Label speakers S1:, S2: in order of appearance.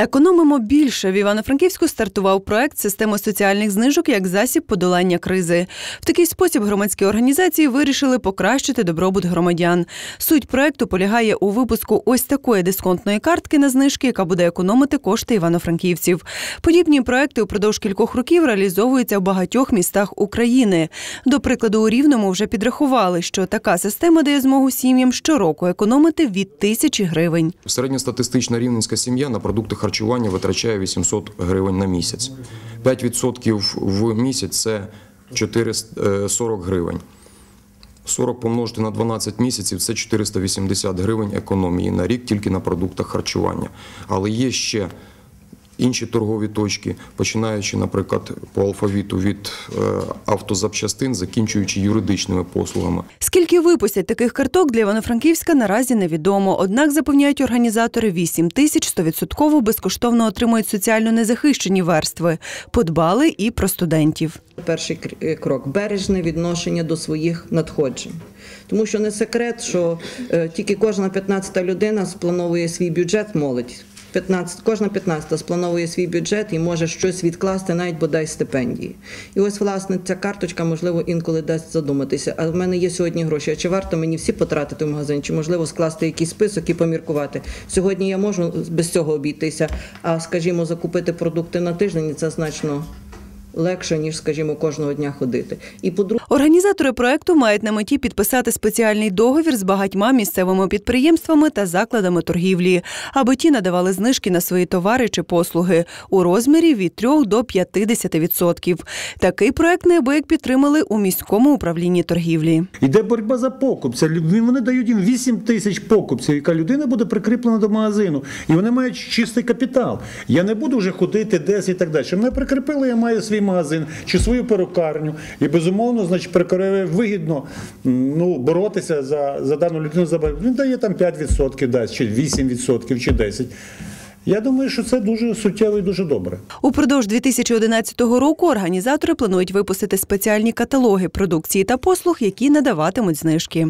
S1: Економимо більше. В Івано-Франківську стартував проект системи соціальних знижок як засіб подолання кризи. В такий спосіб громадські організації вирішили покращити добробут громадян. Суть проекту полягає у випуску ось такої дисконтної картки на знижки, яка буде економити кошти івано-франківців. Подібні проекти упродовж кількох років реалізовуються в багатьох містах України. До прикладу, у Рівному вже підрахували, що така система дає змогу сім'ям щороку економити від тисячі гривень.
S2: Середньостатистична рівненська сім'я на продукти харчування витрачає 800 гривень на місяць. 5% в місяць це 440 гривень. 40 помножити на 12 місяців це 480 гривень економії на рік тільки на продуктах харчування. Але є ще інші торгові точки, починаючи, наприклад, по алфавіту від е, автозапчастин, закінчуючи юридичними послугами.
S1: Скільки випустять таких карток для Івано-Франківська наразі невідомо. Однак запевняють організатори 8 тисяч 100% безкоштовно отримують соціально незахищені верстви. Подбали і про студентів.
S3: Перший е, крок бережне відношення до своїх надходжень. Тому що не секрет, що е, тільки кожна 15 людина сплановує свій бюджет молодь. 15, кожна 15 сплановує свій бюджет і може щось відкласти, навіть бодай стипендії. І ось, власне, ця карточка, можливо, інколи дасть задуматися. А в мене є сьогодні гроші. А чи варто мені всі потратити в магазин? Чи можливо скласти якийсь список і поміркувати? Сьогодні я можу без цього обійтися, а скажімо, закупити продукти на тиждень це значно легше, ніж, скажімо, кожного дня ходити. І по-друге,
S1: Організатори проекту мають на меті підписати спеціальний договір з багатьма місцевими підприємствами та закладами торгівлі, аби ті надавали знижки на свої товари чи послуги у розмірі від 3 до 50%. Такий проект неабияк підтримали у міському управлінні торгівлі.
S4: Іде боротьба за покупця. Вони дають їм 8 тисяч покупців, яка людина буде прикріплена до магазину. І вони мають чистий капітал. Я не буду вже ходити десь і так далі. Мене прикріпили, я маю свій магазин чи свою перукарню. І безумовно, значить, прикриває вигідно ну, боротися за, за дану людину. Він дає там 5% дасть, чи 8%, чи 10%. Я думаю, що це дуже суттєво і дуже добре.
S1: Упродовж 2011 року організатори планують випустити спеціальні каталоги продукції та послуг, які надаватимуть знижки.